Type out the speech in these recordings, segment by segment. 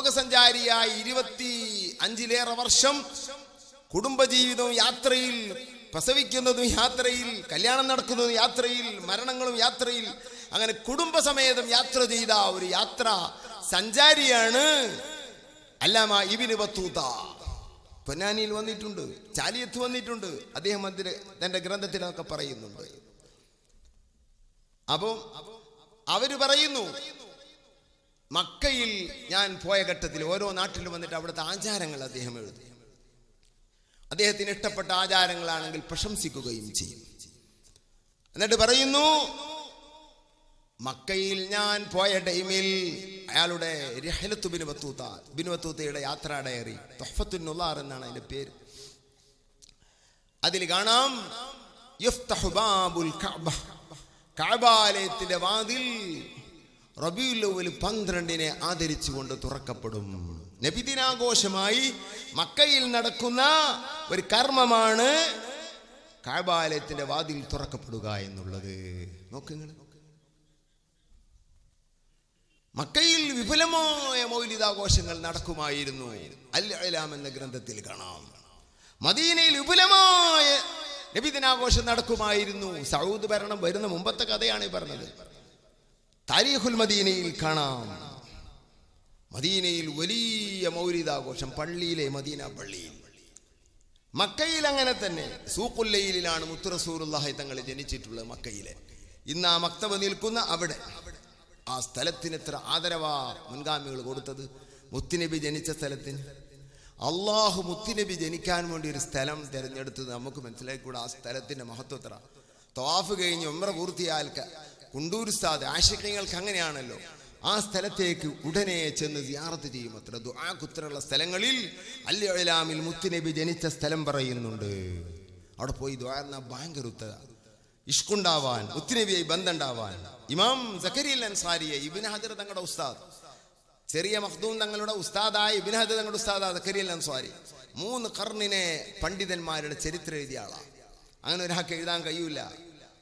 ലോകസഞ്ചാരിയായി ഇരുപത്തി അഞ്ചിലേറെ വർഷം കുടുംബജീവിതവും യാത്രയിൽ പ്രസവിക്കുന്നതും യാത്രയിൽ കല്യാണം നടക്കുന്നതും യാത്രയിൽ മരണങ്ങളും യാത്രയിൽ അങ്ങനെ കുടുംബസമേതം യാത്ര ചെയ്ത ഒരു യാത്ര സഞ്ചാരിയാണ് അല്ലാമ ഇബിന് ബത്തൂത പൊന്നാനിയിൽ വന്നിട്ടുണ്ട് ചാലിയത്ത് വന്നിട്ടുണ്ട്. അദ്ദേഹം അതിന്റെ തന്റെ ഗ്രന്ഥത്തിലൊക്കെ പറയുന്നുണ്ട്. അപ്പോൾ അവർ പറയുന്നു മക്കയിൽ ഞാൻ പോയ ഘട്ടത്തിൽ ഓരോ നാട്ടിൽ വന്നിട്ട് അവിടുത്തെ ആചാരങ്ങൾ അദ്ദേഹം എഴുതി. അദ്ദേഹത്തിന് ഇഷ്ടപ്പെട്ട ആചാരങ്ങളാണെങ്കിൽ പ്രശംസിക്കുകയും ചെയ്യും. എന്നിട്ട് പറയുന്നു മക്കയിൽ ഞാൻ പോയ ടൈമിൽ അയാളുടെ രഹലത്ത് ബിനുവത്തൂത്ത ബിനുവത്തൂത്തയുടെ യാത്രാ ഡയറി തൊഹഫത്തുൻ നുലാർ എന്നാണ് അതിന്റെ പേര്. അതിൽ കാണാം യുഫ്തഹുബാബുൽ കഅബ കഅബാലയത്തിന്റെ വാതിൽ റബീഉൽ അവ്വൽ പന്ത്രണ്ടിനെ ആദരിച്ചുകൊണ്ട് തുറക്കപ്പെടും. നബിദിനാഘോഷമായി മക്കയിൽ നടക്കുന്ന ഒരു കർമ്മമാണ് കാബാലയത്തിന്റെ വാതിൽ തുറക്കപ്പെടുക എന്നുള്ളത്. നോക്കുങ്ങൾ മക്കയിൽ വിപുലമായ മൗലിതാഘോഷങ്ങൾ നടക്കുമായിരുന്നു. അൽ എന്ന ഗ്രന്ഥത്തിൽ കാണാം. മദീനയിൽ വിപുലമായ നബിദിനാഘോഷം നടക്കുമായിരുന്നു. സൗദ് ഭരണം വരുന്ന മുമ്പത്തെ കഥയാണ് ഈ പറഞ്ഞത്. താരീഖുൽ മദീനയിൽ കാണാം. മദീനയിൽ വലിയ മൗലിതാഘോഷം പള്ളിയിലെ മദീന പള്ളിയിൽ. മക്കയിൽ അങ്ങനെ തന്നെ. സൂക്കുല്ലയിലാണ് മുത്തുറസൂറുല്ലാഹി തങ്ങൾ ജനിച്ചിട്ടുള്ളത് മക്കയിലെ. ഇന്ന് ആ മക്തവ് നിൽക്കുന്ന അവിടെ. ആ സ്ഥലത്തിന് എത്ര ആദരവാ മുൻഗാമികൾ കൊടുത്തത്? മുത്തുനബി ജനിച്ച സ്ഥലത്തിന്. അള്ളാഹു മുത്തുനബി ജനിക്കാൻ വേണ്ടി ഒരു സ്ഥലം തിരഞ്ഞെടുത്തത് നമുക്ക് മനസ്സിലായിക്കൂടെ. ആ സ്ഥലത്തിന്റെ മഹത്വത്ര തവാഫ് കഴിഞ്ഞ് ഉമ്ര പൂർത്തിയാൽ കുണ്ടൂർ സ്ഥാദ് ആശിക്കങ്ങൾക്ക് അങ്ങനെയാണല്ലോ ആ സ്ഥലത്തേക്ക് ഉടനെ ചെന്ന് ജിയാറത്ത് ചെയ്യും അത്ര. ദുആക്കുത്തരുള്ള സ്ഥലങ്ങളിൽ അല്ലാമിൽ മുത്തുനബി ജനിച്ച സ്ഥലം പറയുന്നുണ്ട്. അവിടെ പോയി ദ്വാരണ ഭയങ്കര ഉത്തര. ഇഷ്കുണ്ടാവാൻ മുത്തുനബിയായി ബന്ധമുണ്ടാവാൻ. ഇമാം സക്കരിയൽ അൻസാരിയെ ഇബിൻ ഹജർ തങ്ങളുടെ ഉസ്താദ്. ചെറിയ മഖ്ദൂം തങ്ങളുടെ ഉസ്താദായ ഇബിൻ ഹജർ തങ്ങളുടെ ഉസ്താദാ സക്കരിയൽ അൻസാരി. മൂന്ന് കർണിനെ പണ്ഡിതന്മാരുടെ ചരിത്ര എഴുതിയ ആളാണ് അങ്ങനെ ഒരാൾക്ക് എഴുതാൻ കഴിയൂല.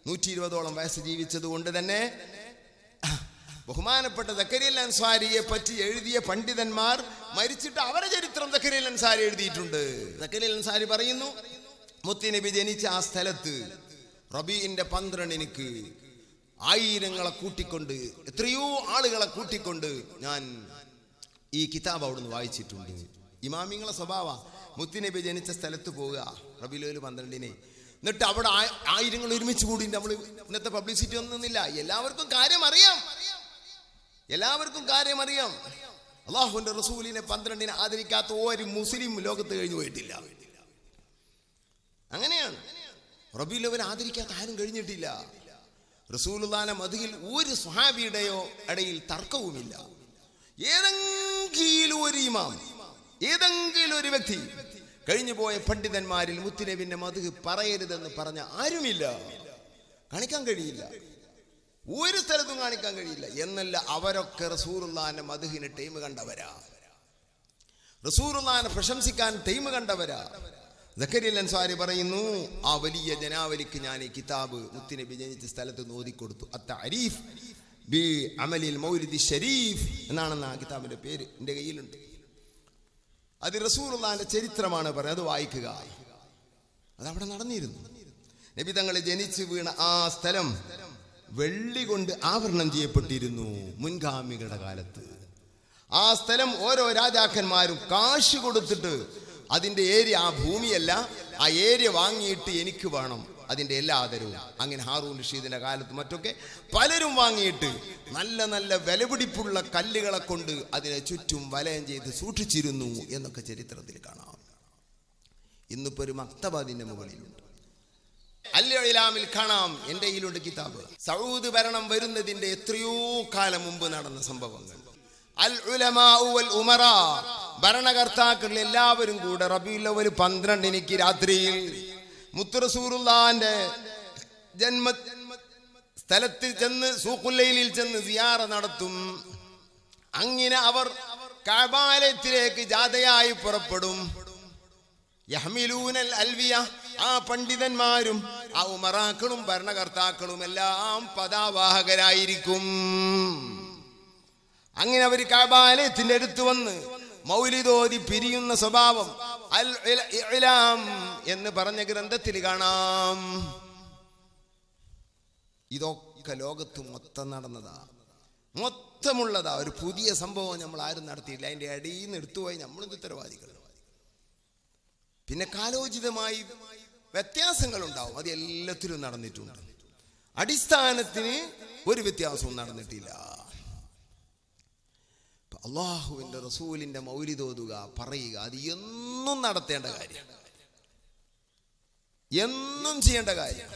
നൂറ്റി ഇരുപതോളം വയസ്സ് ജീവിച്ചതുകൊണ്ട് തന്നെ ബഹുമാനപ്പെട്ട ദക്കരിയൽ അൻസാരിയെ പറ്റി എഴുതിയ പണ്ഡിതന്മാർ മരിച്ചിട്ട് അവരുടെ ചരിത്രം ദക്കരിയൽ അൻസാരി എഴുതിയിട്ടുണ്ട്. ദക്കരിയൽ അൻസാരി പറയുന്നു മുത്തിനബി ജനിച്ച ആ സ്ഥലത്ത് റബീന്റെ പന്ത്രണ്ടിനിക്ക് ആയിരങ്ങളെ കൂട്ടിക്കൊണ്ട് എത്രയോ ആളുകളെ കൂട്ടിക്കൊണ്ട് ഞാൻ ഈ കിതാബ് അവിടുന്ന് വായിച്ചിട്ടുണ്ട്. ഇമാമിങ്ങളെ സ്വഭാവ മുത്തിനബി ജനിച്ച സ്ഥലത്ത് പോവുക റബീലോൽ പന്ത്രണ്ടിനെ എന്നിട്ട് അവിടെ ആയിരങ്ങൾ ഒരുമിച്ച് കൂടി നമ്മൾ ഇന്നത്തെ പബ്ലിസിറ്റി ഒന്നുമില്ല എല്ലാവർക്കും കാര്യം അറിയാം. എല്ലാവർക്കും കാര്യം അറിയാം. അള്ളാഹുവിന്റെ റസൂലിനെ പന്ത്രണ്ടിനെ ആദരിക്കാത്ത ഒരു മുസ്ലിം ലോകത്ത് കഴിഞ്ഞു പോയിട്ടില്ല. അങ്ങനെയാണ്. റബീലവൻ ആദരിക്കാത്ത ആരും കഴിഞ്ഞിട്ടില്ല. റസൂലുദാന മതിയിൽ ഒരു സ്വഹാബിയുടെയോ ഇടയിൽ തർക്കവുമില്ല. ഏതെങ്കിലും ഒരു ഇമാം ഏതെങ്കിലും ഒരു വ്യക്തി കഴിഞ്ഞു പോയ പണ്ഡിതന്മാരിൽ മുത്തുനബിന്റെ മധു പറയരുതെന്ന് പറഞ്ഞ ആരുമില്ല. കാണിക്കാൻ കഴിയില്ല. ഒരു സ്ഥലത്തും കാണിക്കാൻ കഴിയില്ല. എന്നല്ല അവരൊക്കെ റസൂറുല്ലാന്റെ മധുഹിന് ടൈം കണ്ടവരാ. റസൂറുല്ലാനെ പ്രശംസിക്കാൻ ടൈം കണ്ടവരാ. ജക്കരിൽ അൻസാരി പറയുന്നു ആ വലിയ ജനാവലിക്ക് ഞാൻ ഈ കിതാബ് മുത്തുനബി ജനിച്ച സ്ഥലത്ത് നോദിക്കൊടുത്തു അത്തരീഫ് ബി അമലിൽ മൗലിദി ഷരീഫ് എന്നാണെന്ന് ആ കിതാബിന്റെ പേര്. എന്റെ കയ്യിലുണ്ട്. അത് റസൂറുല്ലാന്റെ ചരിത്രമാണ് പറയുന്നത്. അത് വായിക്കുക. അതവിടെ നടന്നിരുന്നു. നബി തങ്ങൾ ജനിച്ചു വീണ ആ സ്ഥലം വെള്ളി കൊണ്ട് ആവരണം ചെയ്യപ്പെട്ടിരുന്നു മുൻഗാമികളുടെ കാലത്ത്. ആ സ്ഥലം ഓരോ രാജാക്കന്മാരും കാശ് കൊടുത്തിട്ട് അതിന്റെ ഏരിയ ആ ഭൂമിയല്ല ആ ഏരിയ വാങ്ങിയിട്ട് എനിക്ക് വേണം. അതിന്റെ എല്ലാ ആദരവും. അങ്ങനെ ഹാറൂൺ റഷീദിന്റെ കാലത്ത് മറ്റൊക്കെ പലരും വാങ്ങിയിട്ട് നല്ല നല്ല വിലപിടിപ്പുള്ള കല്ലുകളെ കൊണ്ട് അതിനെ ചുറ്റും വലയം ചെയ്ത് സൂക്ഷിച്ചിരുന്നു എന്നൊക്കെ ചരിത്രത്തിൽ കാണാം. ഇന്നിപ്പോ ഒരു മക്തബ അതിന്റെ മുകളിലുണ്ട് അല്ലാമിൽ കാണാം എന്റെ കയ്യിലുണ്ട് കിതാബ്. സൗദ് ഭരണം വരുന്നതിന്റെ എത്രയോ കാലം മുമ്പ് നടന്ന സംഭവങ്ങൾ. അൽ ഉമറ. ഭരണകർത്താക്കൾ എല്ലാവരും കൂടെ റബീലവൽ പന്ത്രണ്ടിനിക്ക് രാത്രിയിൽ മുത്തുറസൂറുല്ലാന്റെ ജന്മ സ്ഥലത്ത് ചെന്ന് സൂക്കുല്ലയിലിൽ ചെന്ന് സിയാറ നടത്തും. അങ്ങനെ അവർ കാബാലയത്തിലേക്ക് ജാഥയായി പുറപ്പെടും. യഹ്മിലൂനൽ അൽവിയ ആ പണ്ഡിതന്മാരും ആ ഉമറാക്കളും ഭരണകർത്താക്കളും എല്ലാം പദാവാഹകരായിരിക്കും. അങ്ങനെ അവർ കാബാലയത്തിന്റെ അടുത്ത് വന്ന് മൗലിതോതി പിരിയുന്ന സ്വഭാവം ഇലാം എന്ന് പറഞ്ഞ ഗ്രന്ഥത്തിൽ കാണാം. ഇതൊക്കെ ലോകത്ത് മൊത്തം നടന്നതാ. മൊത്തമുള്ളതാ. ഒരു പുതിയ സംഭവം നമ്മൾ ആരും നടത്തിയില്ല. അതിന്റെ അടിയിൽ നിന്ന് എടുത്തുപോയി നമ്മളും ഉത്തരവാദികൾ. പിന്നെ കാലോചിതമായി വ്യത്യാസങ്ങൾ ഉണ്ടാവും അത് എല്ലാത്തിലും നടന്നിട്ടുണ്ട്. അടിസ്ഥാനത്തിന് ഒരു വ്യത്യാസവും നടന്നിട്ടില്ല. അള്ളാഹുവിന്റെ റസൂലിന്റെ മൗലിതോതുക പറയുക അത് എന്നും നടത്തേണ്ട കാര്യം. എന്നും ചെയ്യേണ്ട കാര്യം.